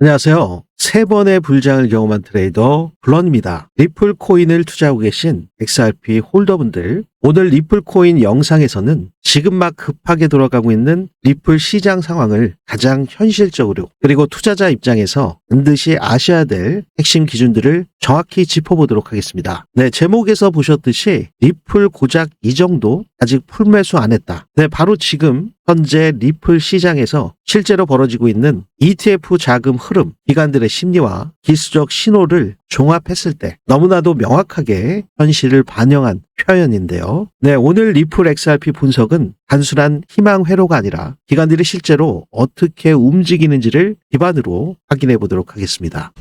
안녕하세요. 세 번의 불장을 경험한 트레이더 블런입니다. 리플 코인을 투자하고 계신 XRP 홀더분들, 오늘 리플 코인 영상에서는 지금 막 급하게 돌아가고 있는 리플 시장 상황을 가장 현실적으로 그리고 투자자 입장에서 반드시 아셔야 될 핵심 기준들을 정확히 짚어보도록 하겠습니다. 네, 제목에서 보셨듯이 리플 고작 이 정도 아직 풀매수 안 했다. 네, 바로 지금 현재 리플 시장에서 실제로 벌어지고 있는 ETF 자금 흐름, 기관들의 심리와 기술적 신호를 종합했을 때 너무나도 명확하게 현실을 반영한 표현인데요. 네, 오늘 리플 XRP 분석은 단순한 희망 회로가 아니라 기관들이 실제로 어떻게 움직이는지를 기반으로 확인해 보도록 하겠습니다.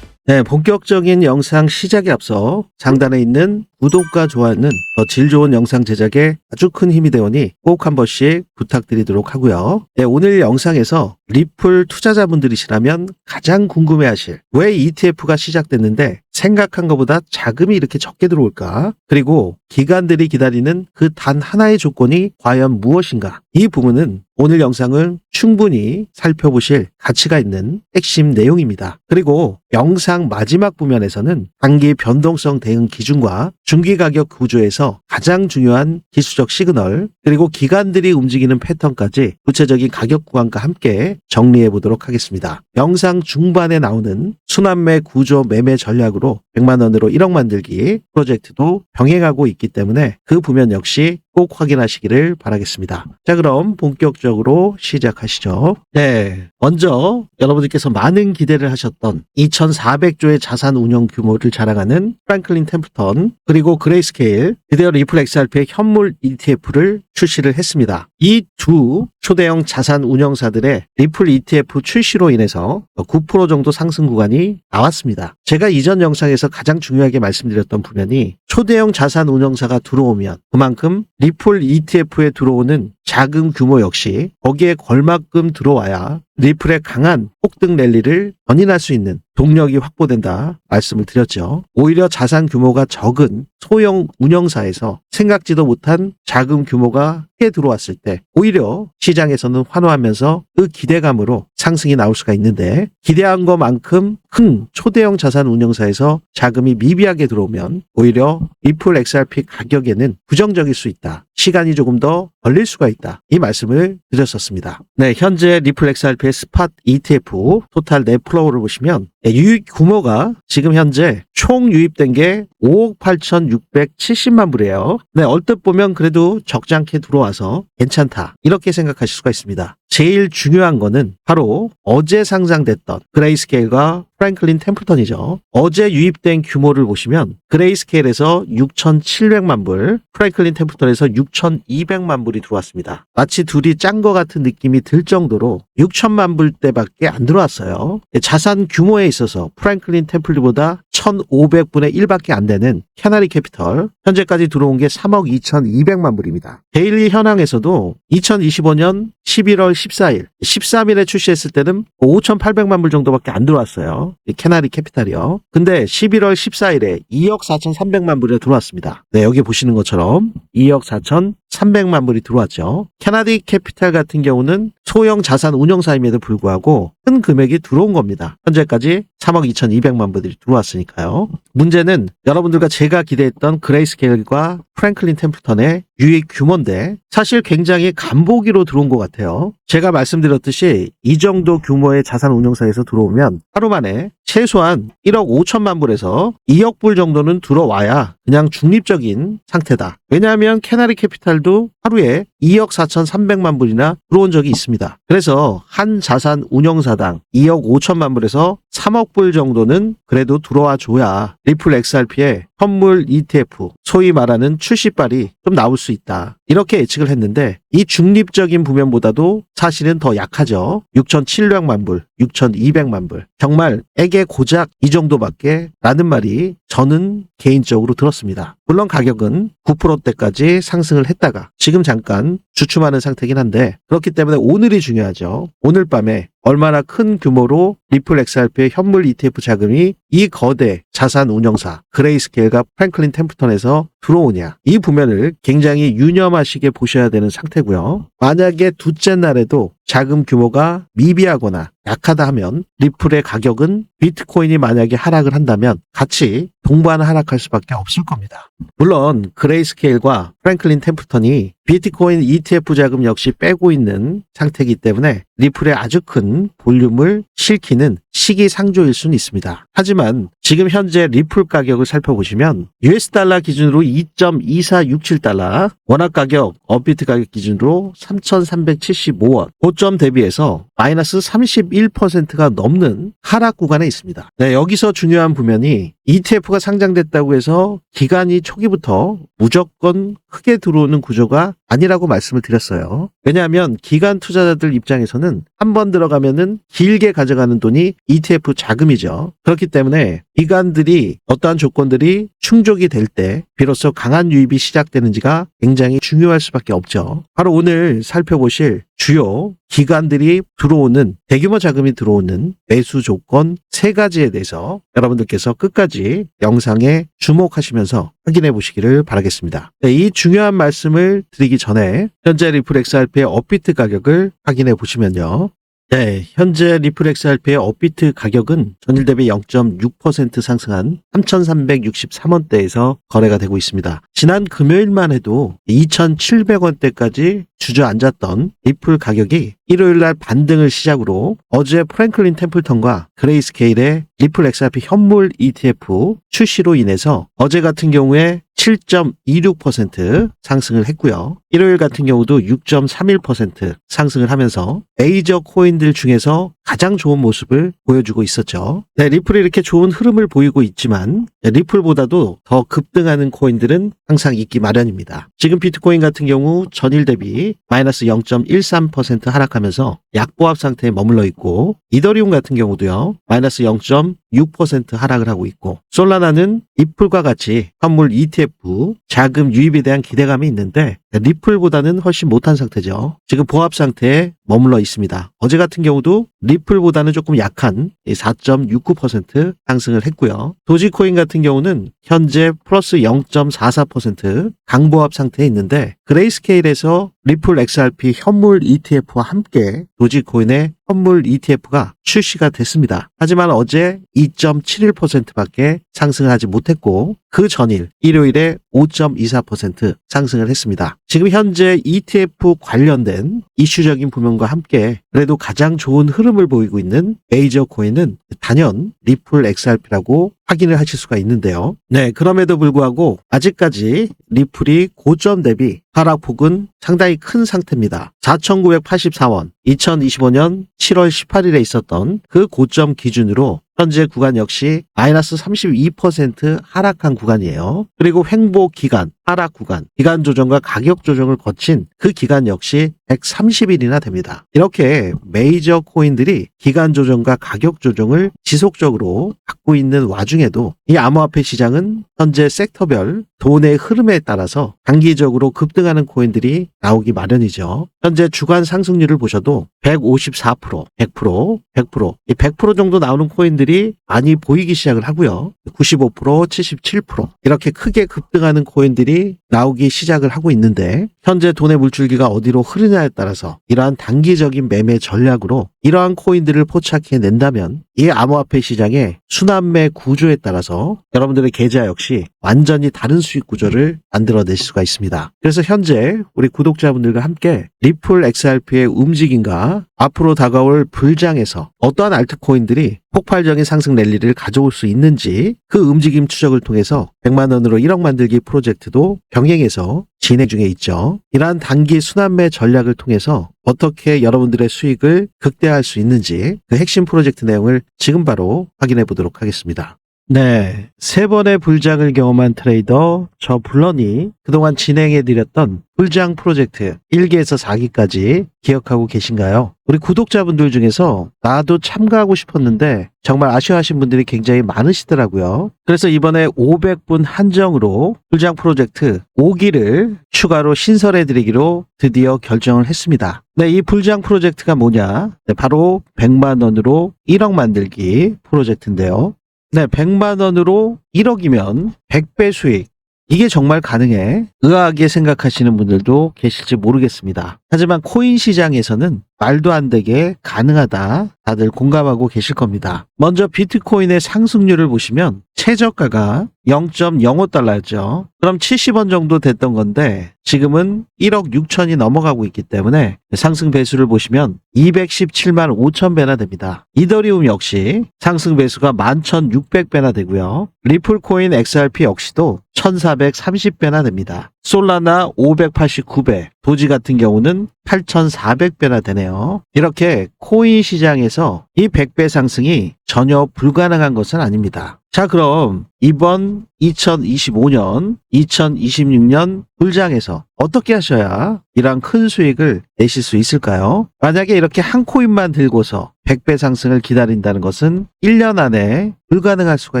네, 본격적인 영상 시작에 앞서 상단에 있는 구독과 좋아요는 더 질 좋은 영상 제작에 아주 큰 힘이 되오니 꼭 한 번씩 부탁드리도록 하고요. 네, 오늘 영상에서 리플 투자자분들이시라면 가장 궁금해하실 왜 ETF가 시작됐는데 생각한 것보다 자금이 이렇게 적게 들어올까? 그리고 기관들이 기다리는 그 단 하나의 조건이 과연 무엇인가? 이 부분은 오늘 영상을 충분히 살펴보실 가치가 있는 핵심 내용입니다. 그리고 영상 마지막 부면에서는 단기 변동성 대응 기준과 중기 가격 구조에서 가장 중요한 기술적 시그널 그리고 기관들이 움직이는 패턴까지 구체적인 가격 구간과 함께 정리해 보도록 하겠습니다. 영상 중반에 나오는 순환매 구조 매매 전략으로 100만 원으로 1억 만들기 프로젝트도 병행하고 있기 때문에 그 부면 역시 꼭 확인하시기를 바라겠습니다. 자, 그럼 본격적으로 시작하시죠. 네. 먼저 여러분들께서 많은 기대를 하셨던 2,400조의 자산 운용 규모를 자랑하는 프랭클린 템플턴 그리고 그레이스케일 드디어 리플 XRP의 현물 ETF를 출시를 했습니다. 이 두 초대형 자산 운용사들의 리플 ETF 출시로 인해서 9% 정도 상승 구간이 나왔습니다. 제가 이전 영상에서 가장 중요하게 말씀드렸던 부분이 초대형 자산 운용사가 들어오면 그만큼 리플 ETF에 들어오는 자금 규모 역시 거기에 걸맞금 들어와야 리플의 강한 폭등 랠리를 견인할 수 있는 동력이 확보된다 말씀을 드렸죠. 오히려 자산 규모가 적은 소형 운영사에서 생각지도 못한 자금 규모가 크게 들어왔을 때 오히려 시장에서는 환호하면서 그 기대감으로 상승이 나올 수가 있는데 기대한 것만큼 큰 초대형 자산 운영사에서 자금이 미비하게 들어오면 오히려 리플 XRP 가격에는 부정적일 수 있다. 시간이 조금 더 걸릴 수가 있다. 이 말씀을 드렸었습니다. 네, 현재 리플 XRP의 스팟 ETF 토탈 넷 플로우를 보시면 네, 유입 규모가 지금 현재 총 유입된 게 5억 8,670만 불이에요. 네, 얼뜻 보면 그래도 적잖게 들어와서 괜찮다. 이렇게 생각하실 수가 있습니다. 제일 중요한 거는 바로 어제 상장됐던 그레이스케일과 프랭클린 템플턴이죠. 어제 유입된 규모를 보시면 그레이스케일에서 6,700만 불, 프랭클린 템플턴에서 6,200만 불이 들어왔습니다. 마치 둘이 짠것 같은 느낌이 들 정도로 6천만 불대밖에 안 들어왔어요. 자산 규모에 있어서 프랭클린 템플리보다 1,500분의 1밖에 안 되는 캐나리 캐피털 현재까지 들어온 게 3억 2,200만 불입니다. 데일리 현황에서도 2025년 11월 14일, 13일에 출시했을 때는 5,800만 불 정도밖에 안 들어왔어요. 이 캐나리 캐피탈이요. 근데 11월 14일에 2억 4,300만 불이 들어왔습니다. 네, 여기 보시는 것처럼 2억 4,300만 불이 들어왔죠. 캐나디 캐피탈 같은 경우는 소형 자산 운용사임에도 불구하고 큰 금액이 들어온 겁니다. 현재까지 3억 2,200만 불이 들어왔으니까요. 문제는 여러분들과 제가 기대했던 그레이스케일과 프랭클린 템플턴의 유입 규모인데 사실 굉장히 간보기로 들어온 것 같아요. 제가 말씀드렸듯이 이 정도 규모의 자산 운용사에서 들어오면 하루 만에 최소한 1억 5천만 불에서 2억 불 정도는 들어와야 그냥 중립적인 상태다. 왜냐하면 캐나리 캐피탈도 하루에 2억 4,300만 불이나 들어온 적이 있습니다. 그래서 한 자산 운영사당 2억 5천만 불에서 3억 불 정도는 그래도 들어와 줘야 리플 XRP의 선물 ETF, 소위 말하는 출시발이 좀 나올 수 있다. 이렇게 예측을 했는데 이 중립적인 부면보다도 사실은 더 약하죠. 6,700만 불, 6,200만 불. 정말 에게 고작 이 정도밖에 라는 말이 저는 개인적으로 들었습니다. 물론 가격은 9%대까지 상승을 했다가 지금 잠깐 주춤하는 상태긴 한데 그렇기 때문에 오늘이 중요하죠. 오늘 밤에 얼마나 큰 규모로 리플 XRP의 현물 ETF 자금이 이 거대 자산 운영사 그레이스케일과 프랭클린 템플턴에서 들어오냐 이 부면을 굉장히 유념하시게 보셔야 되는 상태고요. 만약에 둘째 날에도 자금 규모가 미비하거나 약하다 하면 리플의 가격은 비트코인이 만약에 하락을 한다면 같이 동반 하락할 수밖에 없을 겁니다. 물론 그레이스케일과 프랭클린 템플턴이 비트코인 ETF 자금 역시 빼고 있는 상태이기 때문에 리플의 아주 큰 볼륨을 실키는 시기상조일 수는 있습니다. 하지만 지금 현재 리플 가격을 살펴보시면 US 달러 기준으로 2.2467달러, 원화 가격, 업비트 가격 기준으로 3,375원, 고점 대비해서 마이너스 31%가 넘는 하락 구간에 있습니다. 네, 여기서 중요한 부면이 ETF가 상장됐다고 해서 기간이 초기부터 무조건 크게 들어오는 구조가 아니라고 말씀을 드렸어요. 왜냐하면 기간 투자자들 입장에서는 한 번 들어가면은 길게 가져가는 돈이 ETF 자금이죠. 그렇기 때문에 기관들이 어떠한 조건들이 충족이 될 때 비로소 강한 유입이 시작되는지가 굉장히 중요할 수밖에 없죠. 바로 오늘 살펴보실 주요 기관들이 들어오는 대규모 자금이 들어오는 매수 조건 세 가지에 대해서 여러분들께서 끝까지 영상에 주목하시면서 확인해 보시기를 바라겠습니다. 네, 이 중요한 말씀을 드리기 전에 현재 리플 XRP의 업비트 가격을 확인해 보시면요. 네, 현재 리플 XRP의 업비트 가격은 전일 대비 0.6% 상승한 3,363원대에서 거래가 되고 있습니다. 지난 금요일만 해도 2,700원대까지 주저앉았던 리플 가격이 일요일 날 반등을 시작으로 어제 프랭클린 템플턴과 그레이스케일의 리플 XRP 현물 ETF 출시로 인해서 어제 같은 경우에 7.26% 상승을 했고요. 일요일 같은 경우도 6.31% 상승을 하면서 메이저 코인들 중에서 가장 좋은 모습을 보여주고 있었죠. 네, 리플이 이렇게 좋은 흐름을 보이고 있지만 네, 리플보다도 더 급등하는 코인들은 항상 있기 마련입니다. 지금 비트코인 같은 경우 전일 대비 마이너스 0.13% 하락하면서 약보합 상태에 머물러 있고 이더리움 같은 경우도요. 마이너스 0.6% 하락을 하고 있고 솔라나는 리플과 같이 현물 ETF 자금 유입에 대한 기대감이 있는데 리플보다는 훨씬 못한 상태죠. 지금 보합 상태에 머물러 있습니다. 어제 같은 경우도 리 플보다는 조금 약한 4.69% 상승을 했고요. 도지코인 같은 경우는 현재 플러스 0.44% 강보합 상태에 있는데 그레이스케일에서 리플 XRP 현물 ETF와 함께 도지코인의 현물 ETF가 출시가 됐습니다. 하지만 어제 2.71%밖에 상승을 하지 못했고 그 전일 일요일에 5.24% 상승을 했습니다. 지금 현재 ETF 관련된 이슈적인 부면과 함께 그래도 가장 좋은 흐름을 보이고 있는 메이저 코인은 단연 리플 XRP라고 확인을 하실 수가 있는데요. 네, 그럼에도 불구하고 아직까지 리플이 고점 대비 하락폭은 상당히 큰 상태입니다. 4,984원, 2025년 7월 18일에 있었던 그 고점 기준으로 현재 구간 역시 마이너스 32% 하락한 구간이에요. 그리고 횡보 기간, 하락 구간, 기간 조정과 가격 조정을 거친 그 기간 역시 130일이나 됩니다. 이렇게 메이저 코인들이 기간 조정과 가격 조정을 지속적으로 갖고 있는 와중에도 이 암호화폐 시장은 현재 섹터별 돈의 흐름에 따라서 단기적으로 급등하는 코인들이 나오기 마련이죠. 현재 주간 상승률을 보셔도 154%, 100%, 100%, 이 100% 정도 나오는 코인들이 많이 보이기 시작을 하고요. 95%, 77% 이렇게 크게 급등하는 코인들이 나오기 시작을 하고 있는데 현재 돈의 물줄기가 어디로 흐르냐에 따라서 이러한 단기적인 매매 전략으로 이러한 코인들을 포착해 낸다면 이 암호화폐 시장의 순환매 구조에 따라서 여러분들의 계좌 역시 완전히 다른 수익 구조를 만들어낼 수가 있습니다. 그래서 현재 우리 구독자분들과 함께 리플 XRP의 움직임과 앞으로 다가올 불장에서 어떠한 알트코인들이 폭발적인 상승 랠리를 가져올 수 있는지 그 움직임 추적을 통해서 100만 원으로 1억 만들기 프로젝트도 병행해서 진행 중에 있죠. 이러한 단기 순환매 전략을 통해서 어떻게 여러분들의 수익을 극대화할 수 있는지 그 핵심 프로젝트 내용을 지금 바로 확인해 보도록 하겠습니다. 네. 세 번의 불장을 경험한 트레이더 저 블런이 그동안 진행해드렸던 불장 프로젝트 1기에서 4기까지 기억하고 계신가요? 우리 구독자분들 중에서 나도 참가하고 싶었는데 정말 아쉬워하신 분들이 굉장히 많으시더라고요. 그래서 이번에 500분 한정으로 불장 프로젝트 5기를 추가로 신설해드리기로 드디어 결정을 했습니다. 네, 이 불장 프로젝트가 뭐냐? 네, 바로 100만 원으로 1억 만들기 프로젝트인데요. 네, 100만 원으로 1억이면 100배 수익. 이게 정말 가능해? 의아하게 생각하시는 분들도 계실지 모르겠습니다. 하지만 코인 시장에서는 말도 안 되게 가능하다. 다들 공감하고 계실 겁니다. 먼저 비트코인의 상승률을 보시면 최저가가 0.05달러였죠. 그럼 70원 정도 됐던 건데 지금은 1억 6천이 넘어가고 있기 때문에 상승 배수를 보시면 217만 5천 배나 됩니다. 이더리움 역시 상승 배수가 11,600배나 되고요. 리플코인 XRP 역시도 1,430배나 됩니다. 솔라나 589배, 도지 같은 경우는 8,400배나 되네요. 이렇게 코인 시장에서 이 100배 상승이 전혀 불가능한 것은 아닙니다. 자, 그럼 이번 2025년, 2026년 불장에서 어떻게 하셔야 이러한 큰 수익을 내실 수 있을까요? 만약에 이렇게 한 코인만 들고서 100배 상승을 기다린다는 것은 1년 안에 불가능할 수가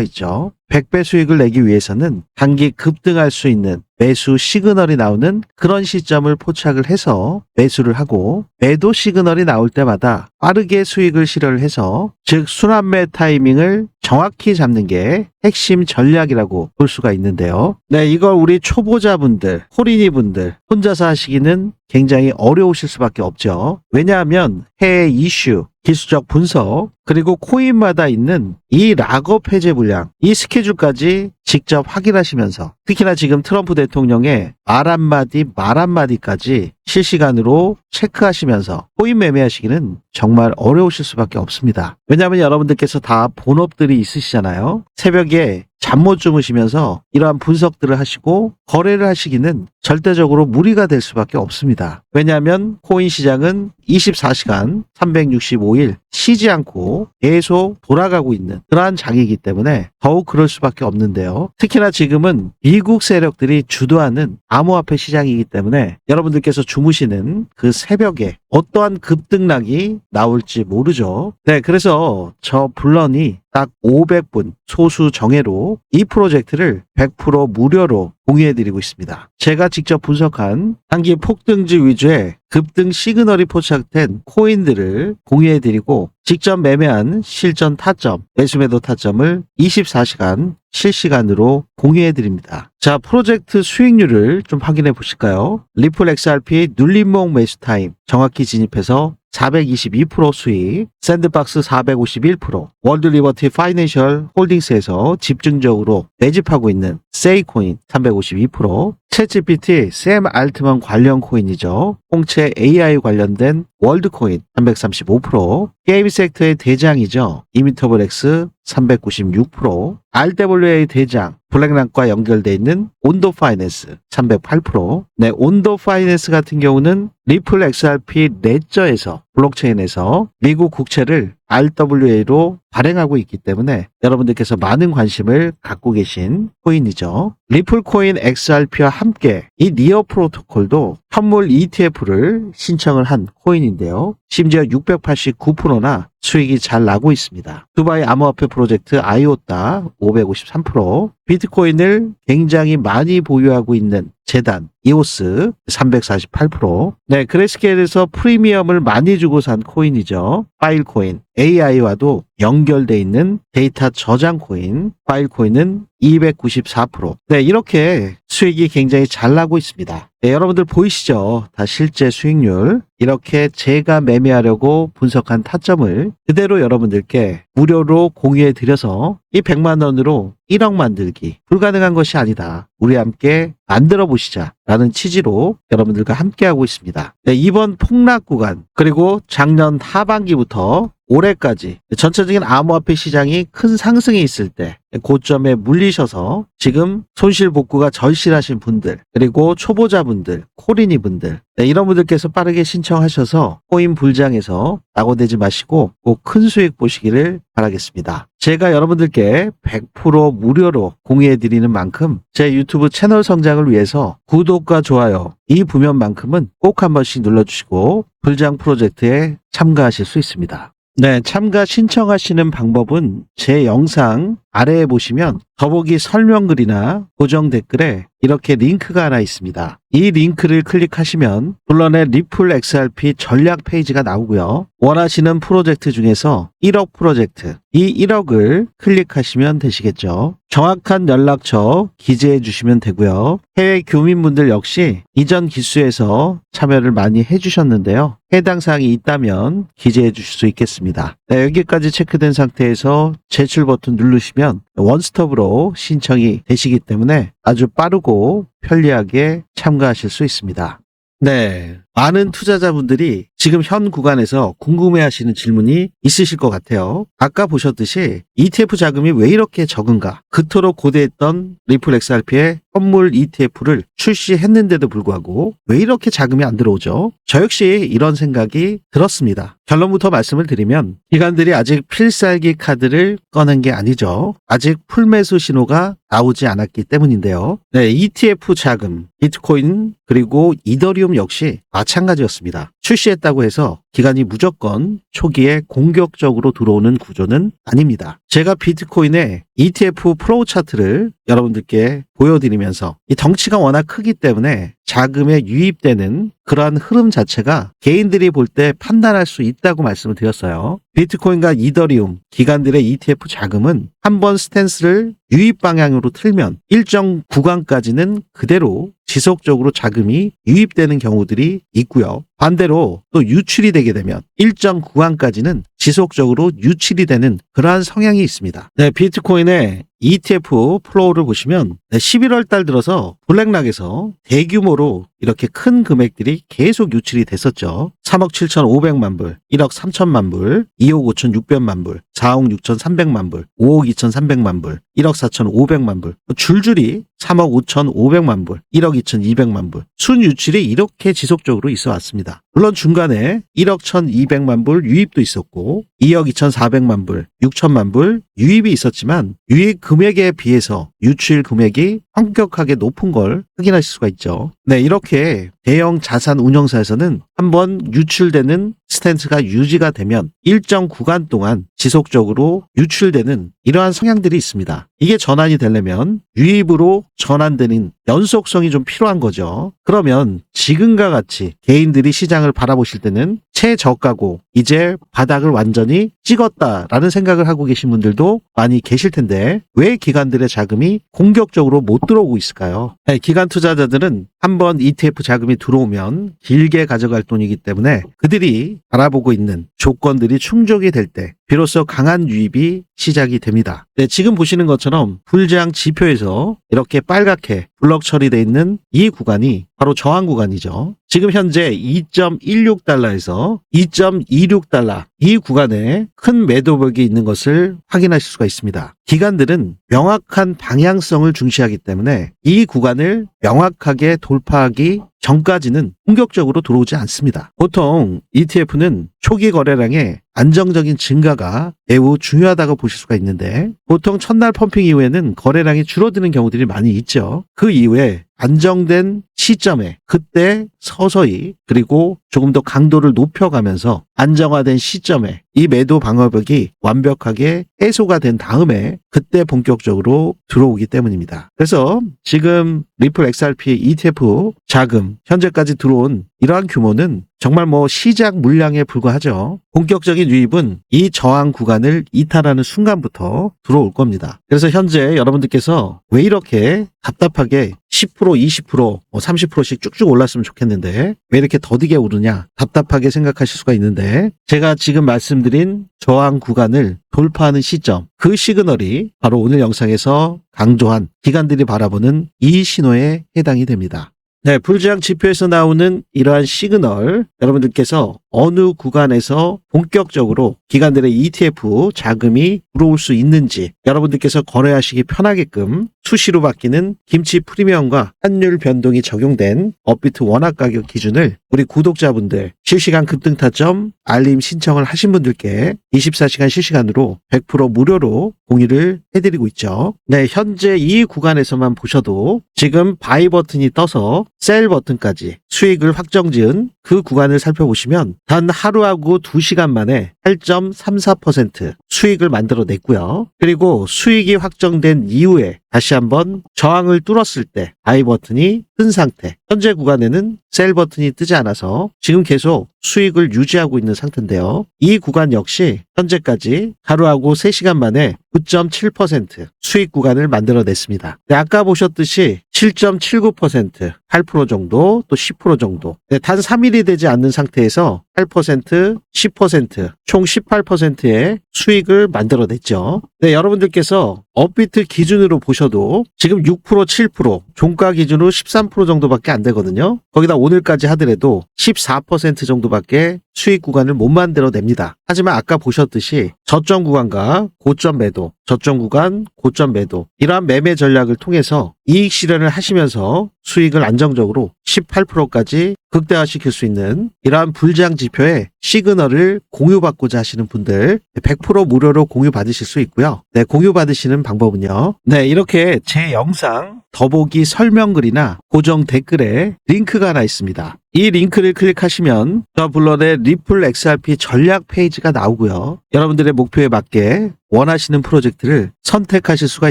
있죠. 100배 수익을 내기 위해서는 단기 급등할 수 있는 매수 시그널이 나오는 그런 시점을 포착을 해서 매수를 하고 매도 시그널이 나올 때마다 빠르게 수익을 실현을 해서 즉 순환매 타이밍을 정확히 잡는 게 핵심 전략이라고 볼 수가 있는데요. 네, 이걸 우리 초보자분들, 호린이 분들 혼자서 하시기는 굉장히 어려우실 수밖에 없죠. 왜냐하면 해외 이슈, 기술적 분석, 그리고 코인마다 있는 이 락업 해제 물량, 이 스케줄까지 직접 확인하시면서 특히나 지금 트럼프 대통령의 말 한마디, 말 한마디까지 실시간으로 체크하시면서 코인 매매하시기는 정말 어려우실 수밖에 없습니다. 왜냐하면 여러분들께서 다 본업 들이 있으시잖아요. 새벽에 잠 못 주무시면서 이러한 분석들을 하시고 거래를 하시기는 절대적으로 무리가 될 수밖에 없습니다. 왜냐하면 코인 시장은 24시간 365일 쉬지 않고 계속 돌아가고 있는 그러한 장이기 때문에 더욱 그럴 수밖에 없는데요. 특히나 지금은 미국 세력들이 주도하는 암호화폐 시장이기 때문에 여러분들께서 주무시는 그 새벽에 어떠한 급등락이 나올지 모르죠. 네, 그래서 저 블런이 딱 500분 소수 정예로 이 프로젝트를 100% 무료로 공유해드리고 있습니다. 제가 직접 분석한 단기 폭등지 위주의 급등 시그널이 포착된 코인들을 공유해드리고 직접 매매한 실전 타점, 매수매도 타점을 24시간 실시간으로 공유해 드립니다. 자, 프로젝트 수익률을 좀 확인해 보실까요? 리플 XRP 눌림목 매수 타임 정확히 진입해서 422% 수익, 샌드박스 451%, 월드 리버티 파이낸셜 홀딩스에서 집중적으로 매집하고 있는 세이코인 352%, 챗GPT, 샘 알트만 관련 코인이죠. 홍채 AI 관련된 월드코인 335%, 게임 섹터의 대장이죠. 이미터블엑스 396%, RWA 대장, 블랙락과 연결돼 있는 온도 파이낸스 308%. 네, 온도 파이낸스 같은 경우는 리플 XRP 레저에서 블록체인에서 미국 국채를 RWA로 발행하고 있기 때문에 여러분들께서 많은 관심을 갖고 계신 코인이죠. 리플 코인 XRP와 함께 이 니어 프로토콜도 현물 ETF를 신청을 한 코인인데요. 심지어 689%나 수익이 잘 나고 있습니다. 두바이 암호화폐 프로젝트 아이오타 553%, 비트코인을 굉장히 많이 보유하고 있는 재단 이오스 348%. 네, 그레스케일에서 프리미엄을 많이 주고 산 코인이죠. 파일코인 AI와도 연결돼 있는 데이터 저장 코인 파일 코인은 294%. 네, 이렇게 수익이 굉장히 잘 나고 있습니다. 네, 여러분들 보이시죠? 다 실제 수익률. 이렇게 제가 매매하려고 분석한 타점을 그대로 여러분들께 무료로 공유해 드려서 이 100만 원으로 1억 만들기 불가능한 것이 아니다. 우리 함께 만들어 보시자. 라는 취지로 여러분들과 함께 하고 있습니다. 네, 이번 폭락 구간 그리고 작년 하반기부터 올해까지 전체적인 암호화폐 시장이 큰 상승에 있을 때 고점에 물리셔서 지금 손실 복구가 절실하신 분들 그리고 초보자분들 코리니 분들 네, 이런 분들께서 빠르게 신청하셔서 코인 불장에서 낙오되지 마시고 꼭 큰 수익 보시기를 바라겠습니다. 제가 여러분들께 100% 무료로 공유해 드리는 만큼 제 유튜브 채널 성장을 위해서 구독과 좋아요 이 부면만큼은 꼭 한 번씩 눌러주시고 불장 프로젝트에 참가하실 수 있습니다. 네, 참가 신청하시는 방법은 제 영상 아래에 보시면 더보기 설명글이나 고정 댓글에 이렇게 링크가 하나 있습니다. 이 링크를 클릭하시면 물론의 리플 XRP 전략 페이지가 나오고요. 원하시는 프로젝트 중에서 1억 프로젝트, 이 1억을 클릭하시면 되시겠죠. 정확한 연락처 기재해 주시면 되고요. 해외 교민분들 역시 이전 기수에서 참여를 많이 해주셨는데요. 해당 사항이 있다면 기재해 주실 수 있겠습니다. 네, 여기까지 체크된 상태에서 제출 버튼 누르시면 원스톱으로 신청이 되시기 때문에 아주 빠르고 편리하게 참가하실 수 있습니다. 네. 많은 투자자분들이 지금 현 구간에서 궁금해 하시는 질문이 있으실 것 같아요. 아까 보셨듯이 ETF 자금이 왜 이렇게 적은가? 그토록 고대했던 리플 XRP의 선물 ETF를 출시했는데도 불구하고 왜 이렇게 자금이 안 들어오죠? 저 역시 이런 생각이 들었습니다. 결론부터 말씀을 드리면 기관들이 아직 필살기 카드를 꺼낸 게 아니죠. 아직 풀매수 신호가 나오지 않았기 때문인데요. 네, ETF 자금, 비트코인 그리고 이더리움 역시 마찬가지였습니다. 출시했다고 해서 기간이 무조건 초기에 공격적으로 들어오는 구조는 아닙니다. 제가 비트코인의 ETF 플로우 차트를 여러분들께 보여드리면서 이 덩치가 워낙 크기 때문에 자금에 유입되는 그러한 흐름 자체가 개인들이 볼 때 판단할 수 있다고 말씀을 드렸어요. 비트코인과 이더리움 기관들의 ETF 자금은 한번 스탠스를 유입 방향으로 틀면 일정 구간까지는 그대로 지속적으로 자금이 유입되는 경우들이 있고요. 반대로 또 유출이 되게 되면 일정 구간까지는 지속적으로 유출이 되는 그러한 성향이 있습니다. 네, 비트코인의 ETF 플로우를 보시면 11월 달 들어서 블랙락에서 대규모로 이렇게 큰 금액들이 계속 유출이 됐었죠. 3억 7,500만 불, 1억 3천만 불, 2억 5,600만 불, 4억 6,300만 불, 5억 2,300만 불, 1억 4,500만 불, 줄줄이 3억 5,500만 불, 1억 2,200만 불, 순 유출이 이렇게 지속적으로 있어 왔습니다. 물론 중간에 1억 1,200만 불 유입도 있었고 2억 2,400만 불, 6천만 불 유입이 있었지만 유입 금액에 비해서 유출 금액이 엄격하게 높은 걸 확인하실 수가 있죠. 네, 이렇게 대형 자산 운용사에서는 한번 유출되는 스탠스가 유지가 되면 일정 구간 동안 지속적으로 유출되는 이러한 성향들이 있습니다. 이게 전환이 되려면 유입으로 전환되는 연속성이 좀 필요한 거죠. 그러면 지금과 같이 개인들이 시장을 바라보실 때는 최저가고 이제 바닥을 완전히 찍었다라는 생각을 하고 계신 분들도 많이 계실 텐데 왜 기관들의 자금이 공격적으로 못 들어오고 있을까요? 네, 기관 투자자들은 한번 ETF 자금이 들어오면 길게 가져갈 돈이기 때문에 그들이 바라보고 있는 조건들이 충족이 될 때 비로소 강한 유입이 시작이 됩니다. 네, 지금 보시는 것처럼 불장 지표에서 이렇게 빨갛게 블럭 처리되어 있는 이 구간이 바로 저항 구간이죠. 지금 현재 2.16달러에서 2.26달러 이 구간에 큰 매도벽이 있는 것을 확인하실 수가 있습니다. 기관들은 명확한 방향성을 중시하기 때문에 이 구간을 명확하게 돌파하기 전까지는 공격적으로 들어오지 않습니다. 보통 ETF는 초기 거래량의 안정적인 증가가 매우 중요하다고 보실 수가 있는데 보통 첫날 펌핑 이후에는 거래량이 줄어드는 경우들이 많이 있죠. 그 이후에 안정된 시점에 그때 서서히 그리고 조금 더 강도를 높여가면서 안정화된 시점에 이 매도 방어벽이 완벽하게 해소가 된 다음에 그때 본격적으로 들어오기 때문입니다. 그래서 지금 리플 XRP ETF 자금 현재까지 들어온 이러한 규모는 정말 뭐 시작 물량에 불과하죠. 본격적인 유입은 이 저항 구간을 이탈하는 순간부터 들어올 겁니다. 그래서 현재 여러분들께서 왜 이렇게 답답하게 10% 20%뭐 30%씩 쭉쭉 올랐으면 좋겠는데 왜 이렇게 더디게 오르냐 답답하게 생각하실 수가 있는데 제가 지금 말씀드린 저항 구간을 돌파하는 시점 그 시그널이 바로 오늘 영상에서 강조한 기관들이 바라보는 이 신호에 해당이 됩니다. 네, 불장 지표에서 나오는 이러한 시그널 여러분들께서 어느 구간에서 본격적으로 기관들의 ETF 자금이 들어올 수 있는지 여러분들께서 거래하시기 편하게끔 수시로 바뀌는 김치 프리미엄과 환율 변동이 적용된 업비트 원화 가격 기준을 우리 구독자분들 실시간 급등 타점 알림 신청을 하신 분들께 24시간 실시간으로 100% 무료로 공유를 해드리고 있죠. 네, 현재 이 구간에서만 보셔도 지금 바이 버튼이 떠서 셀 버튼까지 수익을 확정 지은 그 구간을 살펴보시면 단 하루하고 2시간 만에 8.34% 수익을 만들어냈고요. 그리고 수익이 확정된 이후에 다시 한번 저항을 뚫었을 때 바이 버튼이 뜬 상태. 현재 구간에는 셀 버튼이 뜨지 않아서 지금 계속 수익을 유지하고 있는 상태인데요. 이 구간 역시 현재까지 하루하고 3시간 만에 9.7% 수익 구간을 만들어냈습니다. 네, 아까 보셨듯이 7.79%, 8% 정도, 또 10% 정도. 네, 단 3일이 되지 않는 상태에서 8%, 10%, 총 18%의 수익을 만들어냈죠. 네, 여러분들께서 업비트 기준으로 보 셔도 지금 6%, 7%, 종가 기준으로 13% 정도밖에 안 되거든요. 거기다 오늘까지 하더라도 14% 정도밖에 수익 구간을 못 만들어냅니다. 하지만 아까 보셨듯이 저점 구간과 고점 매도, 저점 구간, 고점 매도 이러한 매매 전략을 통해서 이익 실현을 하시면서 수익을 안정적으로 18%까지 극대화시킬 수 있는 이러한 불장 지표의 시그널을 공유받고자 하시는 분들 100% 무료로 공유 받으실 수 있고요. 네, 공유 받으시는 방법은요. 네, 이렇게 제 영상 더보기 설명글이나 고정 댓글에 링크가 하나 있습니다. 이 링크를 클릭하시면 저 블런의 리플 XRP 전략 페이지가 나오고요. 여러분들의 목표에 맞게 원하시는 프로젝트를 선택하실 수가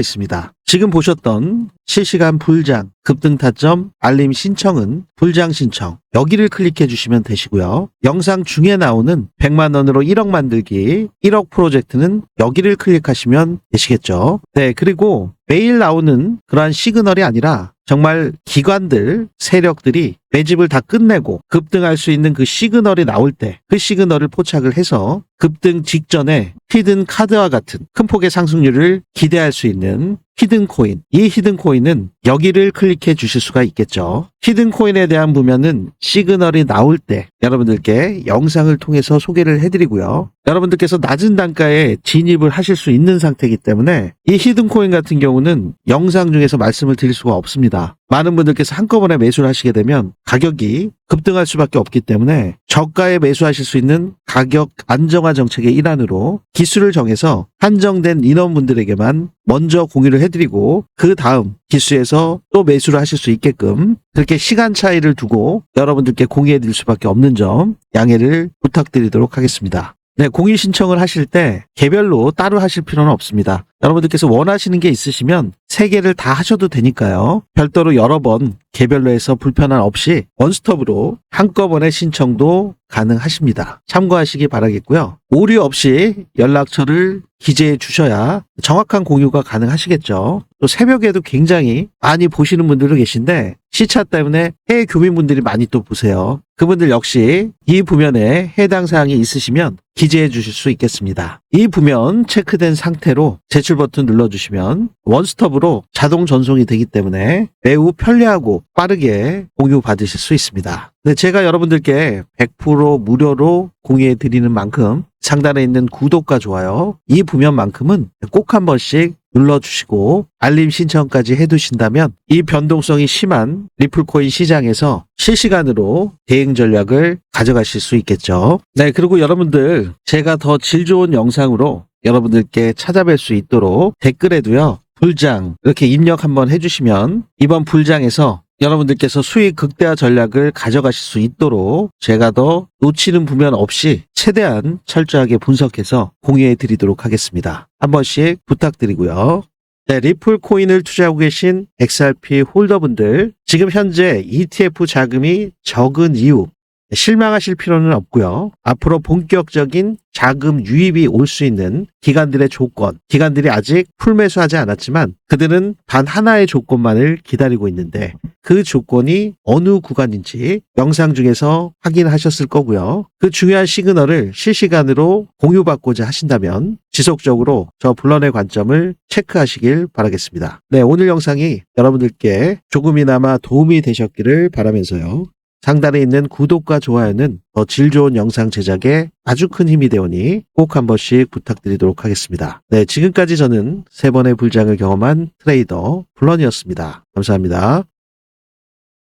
있습니다. 지금 보셨던 실시간 불장, 급등 타점, 알림 신청은 불장 신청. 여기를 클릭해 주시면 되시고요. 영상 중에 나오는 100만 원으로 1억 만들기 1억 프로젝트는 여기를 클릭하시면 되시겠죠. 네, 그리고 매일 나오는 그러한 시그널이 아니라 정말 기관들, 세력들이 매집을 다 끝내고 급등할 수 있는 그 시그널이 나올 때 그 시그널을 포착을 해서 급등 직전에 히든 카드와 같은 큰 폭의 상승률을 기대할 수 있는 히든 코인. 이 히든 코인은 여기를 클릭해 주실 수가 있겠죠. 히든 코인에 대한 보면은 시그널이 나올 때 여러분들께 영상을 통해서 소개를 해드리고요. 여러분들께서 낮은 단가에 진입을 하실 수 있는 상태이기 때문에 이 히든 코인 같은 경우는 영상 중에서 말씀을 드릴 수가 없습니다. 많은 분들께서 한꺼번에 매수를 하시게 되면 가격이 급등할 수밖에 없기 때문에 저가에 매수하실 수 있는 가격 안정화 정책의 일환으로 기수를 정해서 한정된 인원분들에게만 먼저 공유를 해드리고 그 다음 기수에서 또 매수를 하실 수 있게끔 그렇게 시간 차이를 두고 여러분들께 공유해 드릴 수밖에 없는 점 양해를 부탁드리도록 하겠습니다. 네, 공유 신청을 하실 때 개별로 따로 하실 필요는 없습니다. 여러분들께서 원하시는 게 있으시면 세 개를 다 하셔도 되니까요. 별도로 여러 번 개별로 해서 불편함 없이 원스톱으로 한꺼번에 신청도 가능하십니다. 참고하시기 바라겠고요. 오류 없이 연락처를 기재해 주셔야 정확한 공유가 가능하시겠죠. 또 새벽에도 굉장히 많이 보시는 분들도 계신데 시차 때문에 해외 교민분들이 많이 또 보세요. 그분들 역시 이 부면에 해당 사항이 있으시면 기재해 주실 수 있겠습니다. 이 부면 체크된 상태로 제출 버튼 눌러주시면 원스톱으로 자동 전송이 되기 때문에 매우 편리하고 빠르게 공유 받으실 수 있습니다. 네, 제가 여러분들께 100% 무료로 공유해 드리는 만큼 상단에 있는 구독과 좋아요 이 부면만큼은 꼭 한 번씩 눌러주시고 알림 신청까지 해두신다면 이 변동성이 심한 리플코인 시장에서 실시간으로 대응 전략을 가져가실 수 있겠죠. 네, 그리고 여러분들 제가 더 질 좋은 영상으로 여러분들께 찾아뵐 수 있도록 댓글에도요. 불장 이렇게 입력 한번 해주시면 이번 불장에서 여러분들께서 수익 극대화 전략을 가져가실 수 있도록 제가 더 놓치는 부면 없이 최대한 철저하게 분석해서 공유해 드리도록 하겠습니다. 한 번씩 부탁드리고요. 네, 리플 코인을 투자하고 계신 XRP 홀더분들, 지금 현재 ETF 자금이 적은 이유, 실망하실 필요는 없고요. 앞으로 본격적인 자금 유입이 올 수 있는 기관들의 조건, 기관들이 아직 풀매수하지 않았지만 그들은 단 하나의 조건만을 기다리고 있는데 그 조건이 어느 구간인지 영상 중에서 확인하셨을 거고요. 그 중요한 시그널을 실시간으로 공유받고자 하신다면 지속적으로 저 블런의 관점을 체크하시길 바라겠습니다. 네, 오늘 영상이 여러분들께 조금이나마 도움이 되셨기를 바라면서요. 상단에 있는 구독과 좋아요는 더 질 좋은 영상 제작에 아주 큰 힘이 되오니 꼭 한 번씩 부탁드리도록 하겠습니다. 네, 지금까지 저는 세 번의 불장을 경험한 트레이더 블런이었습니다. 감사합니다.